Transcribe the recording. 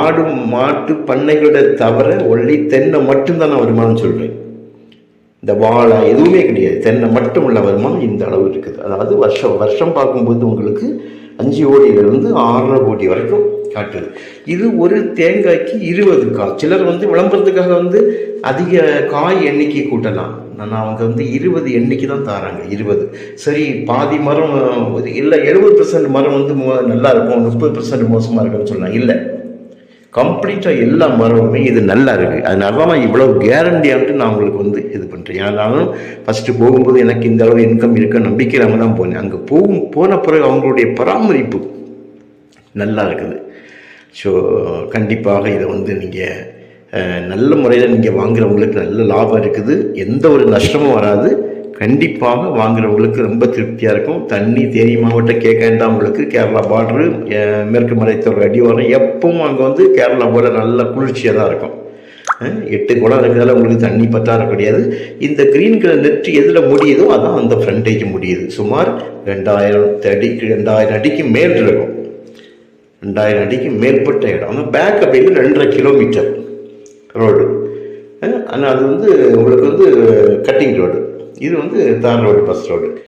ஆடு மாட்டு பண்ணைகளை தவிர ஒல்லி தென்னை மட்டும்தான் நான் வருமானம் சொல்கிறேன் இந்த வாழை எதுவுமே கிடையாது. தென்னை மட்டும் உள்ள வருமானம் இந்த அளவு இருக்குது. அதாவது வருஷம் வருஷம் பார்க்கும்போது உங்களுக்கு அஞ்சு கோடியிலிருந்து ஆறரை கோடி வரைக்கும் காட்டுது. இது ஒரு தேங்காய்க்கு இருபது காய். சிலர் வந்து விளம்பரத்துக்காக வந்து அதிக காய் எண்ணிக்கை கூட்டலாம். நான் அவங்க வந்து இருபது எண்ணிக்கை தான் தராங்க இருபது. சரி பாதி மரம் இல்லை எழுபது பர்சன்ட் மரம் வந்து நல்லா இருக்கும் முப்பது பர்சன்ட் மோசமாக இருக்குன்னு சொல்லலாம் இல்லை. கம்ப்ளீட்டாக எல்லா மரமுமே இது நல்லா இருக்குது அதனால தான் இவ்வளோ கேரண்டியான்ட்டு நான் உங்களுக்கு வந்து இது பண்ணுறேன் ஏன்னாலும் ஃபஸ்ட்டு போகும்போது எனக்கு இந்த அளவு இன்கம் இருக்க நம்பிக்கை தான் போனேன். அங்கே போகும் போன பிறகு அவங்களுடைய பராமரிப்பு நல்லா இருக்குது. ஸோ கண்டிப்பாக இதை வந்து நீங்கள் நல்ல முறையில் நீங்கள் வாங்குறவங்களுக்கு நல்ல லாபம் இருக்குது. எந்த ஒரு நஷ்டமும் வராது. கண்டிப்பாக வாங்குறவங்களுக்கு ரொம்ப திருப்தியாக இருக்கும். தண்ணி தேனி மாவட்டம் கேட்க வேண்டாம் உங்களுக்கு கேரளா பார்டரு மேற்கு மலைத்தொடர் அடிவாரம் எப்பவும் அங்கே வந்து கேரளா போல நல்ல குளிர்ச்சியாக தான் இருக்கும். எட்டு குளம் இருக்கிறதால உங்களுக்கு தண்ணி பற்றாத கிடையாது. இந்த கிரீன் கலர் நெட்டு எதில் முடியுதோ அதான் அந்த ஃப்ரண்டேஜ் முடியுது. சுமார் ரெண்டாயிரம் அடிக்கு ரெண்டாயிரம் அடிக்கு மேல் இருக்கும். ரெண்டாயிரம் அடிக்கு மேற்பட்ட இடம். ஆனால் பேக் அப்படின்னு ரெண்டரை கிலோமீட்டர் ரோடு ஆனால் அது வந்து உங்களுக்கு வந்து கட்டிங் ரோடு இது வந்து தார் ரோடு பஸ் ரோடு.